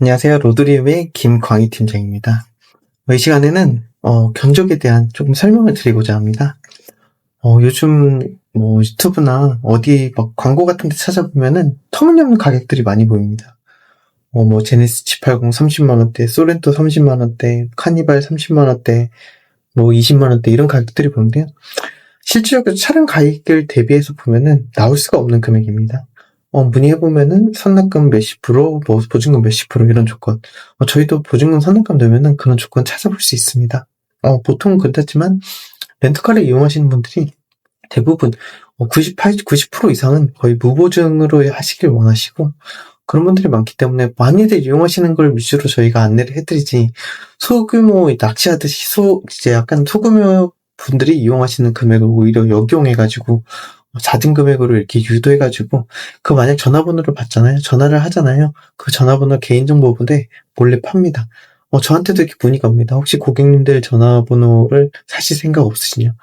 안녕하세요. 로드리움의 김광희 팀장입니다. 이 시간에는 어, 견적에 대한 조금 설명을 드리고자 합니다. 어, 요즘 뭐 유튜브나 어디 막 광고 같은 데 찾아보면은 터무니없는 가격들이 많이 보입니다. 어, 뭐 제네스 G80 30만원대, 소렌토 30만원대, 카니발 30만원대, 뭐 20만원대 이런 가격들이 보는데요. 실질적으로 차량 가격을 대비해서 보면은 나올 수가 없는 금액입니다. 어, 문의해보면은 선납금 몇십 프로, 뭐 보증금 몇십 프로 이런 조건. 어, 저희도 보증금 선납금 되면은 그런 조건 찾아볼 수 있습니다. 어, 보통은 그렇지만 렌트카를 이용하시는 분들이 대부분 98, 어, 90% 이상은 거의 무보증으로 하시길 원하시고 그런 분들이 많기 때문에 많이들 이용하시는 걸 위주로 저희가 안내를 해드리지 소규모 낚시하듯이 소 이제 약간 소규모 분들이 이용하시는 금액을 오히려 역용해가지고 잦은 금액으로 이렇게 유도해가지고 그 만약 전화번호를 받잖아요. 전화를 하잖아요. 그 전화번호 개인정보부에 몰래 팝니다. 어, 저한테도 이렇게 문의가 옵니다. 혹시 고객님들 전화번호를 사실 생각 없으시냐?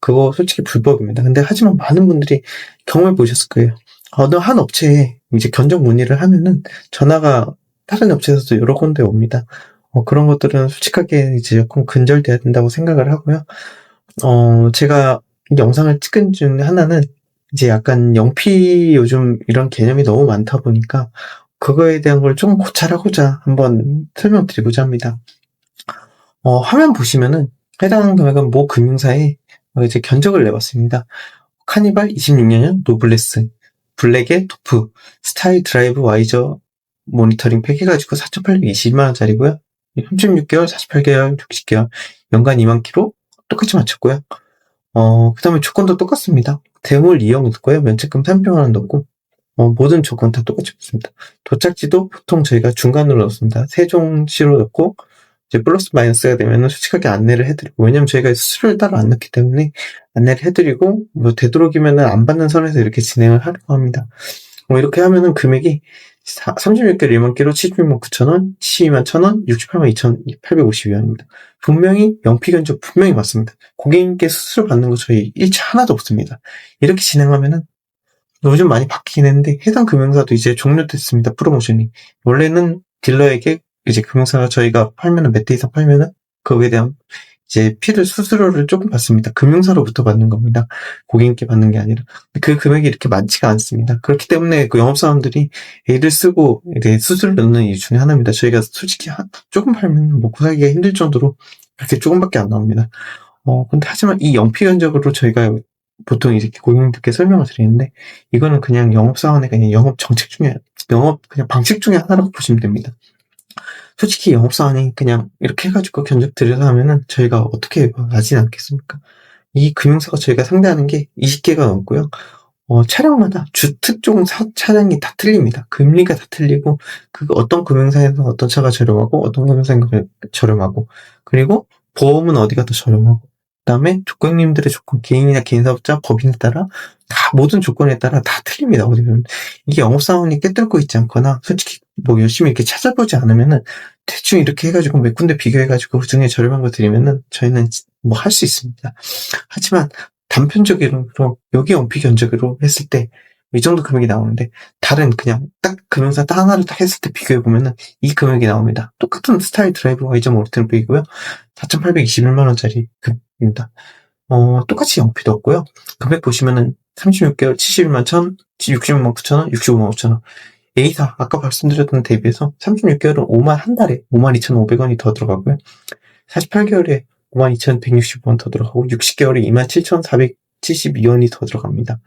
그거 솔직히 불법입니다. 근데 하지만 많은 분들이 경험해 보셨을 거예요. 어느 한 업체에 이제 견적 문의를 하면은 전화가 다른 업체에서도 여러 군데 옵니다. 어, 그런 것들은 솔직하게 이제 조금 근절돼야 된다고 생각을 하고요. 어, 제가 영상을 찍은 중 하나는 이제 약간 영피 요즘 이런 개념이 너무 많다 보니까 그거에 대한 걸 좀 고찰하고자 한번 설명드리고자 합니다. 어, 화면 보시면은 해당 금액은 모 금융사에 이제 견적을 내봤습니다. 카니발 26년형 노블레스, 블랙의 토프, 스타일 드라이브 와이저 모니터링 팩 해가지고 4,820만원짜리고요. 36개월, 48개월, 60개월, 연간 2만 킬로 똑같이 맞췄고요. 어, 그 다음에 조건도 똑같습니다. 대물 이용 넣고요. 면책금 300만 원 넣고, 어, 모든 조건 다 똑같이 붙습니다. 도착지도 보통 저희가 중간으로 넣습니다. 세종시로 넣고, 이제 플러스 마이너스가 되면 솔직하게 안내를 해드리고, 왜냐면 저희가 수수료를 따로 안 넣기 때문에 안내를 해드리고, 뭐 되도록이면은 안 받는 선에서 이렇게 진행을 하려고 합니다. 뭐 이렇게 하면은 금액이 36개월 1만 끼로 76만 9천원, 12만 1천원, 68만 2,850원입니다. 분명히 영피 견적 분명히 맞습니다. 고객님께 수수료 받는 거 저희 일치 하나도 없습니다. 이렇게 진행하면은 요즘 많이 바뀌긴 했는데 해당 금융사도 이제 종료됐습니다. 프로모션이. 원래는 딜러에게 이제 금융사가 저희가 팔면은 몇 대 이상 팔면은 그거에 대한 이 제 피를 수수료를 조금 받습니다. 금융사로부터 받는 겁니다. 고객님께 받는 게 아니라 그 금액이 이렇게 많지가 않습니다. 그렇기 때문에 그 영업사원들이 애를 쓰고 수수료를 넣는 이유 중에 하나입니다. 저희가 솔직히 조금 팔면 먹고 살기가 힘들 정도로 그렇게 조금밖에 안 나옵니다. 어 근데 하지만 이 영피 견적으로 저희가 보통 이렇게 고객님들께 설명을 드리는데 이거는 그냥 영업사원의 그냥 영업 정책 중에 영업 그냥 방식 중에 하나라고 보시면 됩니다. 솔직히 영업사원이 그냥 이렇게 해가지고 견적 들여서 하면은 저희가 어떻게 하진 않겠습니까? 이 금융사가 저희가 상대하는 게 20개가 넘고요. 어, 차량마다 주특종 사, 차량이 다 틀립니다. 금리가 다 틀리고, 그 어떤 금융사에서 어떤 차가 저렴하고, 어떤 금융사에서 저렴하고, 그리고 보험은 어디가 더 저렴하고, 그다음에 조건님들의 조건, 개인이나 개인 사업자, 법인에 따라 다 모든 조건에 따라 다 틀립니다. 어디면 이게 영업 사원이 깨뚫고 있지 않거나 솔직히 뭐 열심히 이렇게 찾아보지 않으면은 대충 이렇게 해가지고 몇 군데 비교해가지고 그 중에 저렴한 거 드리면은 저희는 뭐 할 수 있습니다. 하지만 단편적으로 여기 원피 견적으로 했을 때 이 정도 금액이 나오는데 다른 그냥 딱 금융사 딱 하나를 딱 했을 때 비교해 보면은 이 금액이 나옵니다. 똑같은 스타일 드라이브와 이점 오르트는 이고요 4,821만 원짜리 금 입니다. 어, 똑같이 영피도 없고요. 금액 보시면은 36개월 71만 1천, 60만 9천 원, 65만 5천 원. A사 아까 말씀드렸던 대비해서 36개월은 5만 한 달에 5만 2,500원이 더 들어가고요. 48개월에 5만 2,160원 더 들어가고 60개월에 2만 7,472원이 더 들어갑니다.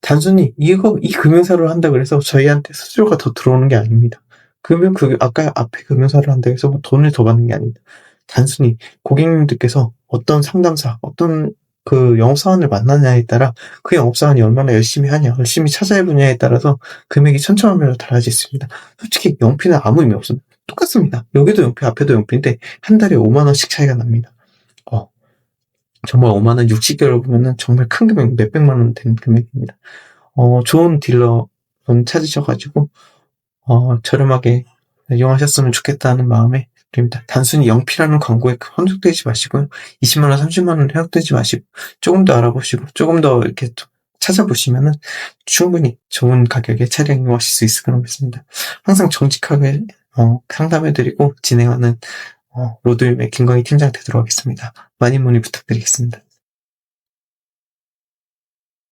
단순히 이거 이 금융사를 한다 그래서 저희한테 수수료가 더 들어오는 게 아닙니다. 그러면 그 아까 앞에 금융사를 한다 해서 뭐 돈을 더 받는 게 아닙니다. 단순히 고객님들께서 어떤 상담사, 어떤 그 영업사원을 만나냐에 따라 그 영업사원이 얼마나 열심히 하냐, 열심히 찾아해보냐에 따라서 금액이 천차만별로 달라질 수 있습니다. 솔직히 영피는 아무 의미 없습니다. 똑같습니다. 여기도 영피, 앞에도 영피인데 한 달에 5만 원씩 차이가 납니다. 어, 정말 5만 원 60개월 보면은 정말 큰 금액, 몇 백만 원 되는 금액입니다. 어, 좋은 딜러 찾으셔가지고, 어, 저렴하게 이용하셨으면 좋겠다는 마음에 드립니다. 단순히 영피라는 광고에 헌속되지 마시고요. 20만원, 30만원 해역되지 마시고, 조금 더 알아보시고, 조금 더 이렇게 찾아보시면은 충분히 좋은 가격에 차량 이용하실 수 있을 거라고 믿습니다. 항상 정직하게 어, 상담해드리고 진행하는 어, 로드윌의 김광희 팀장 되도록 하겠습니다. 많은 문의 부탁드리겠습니다.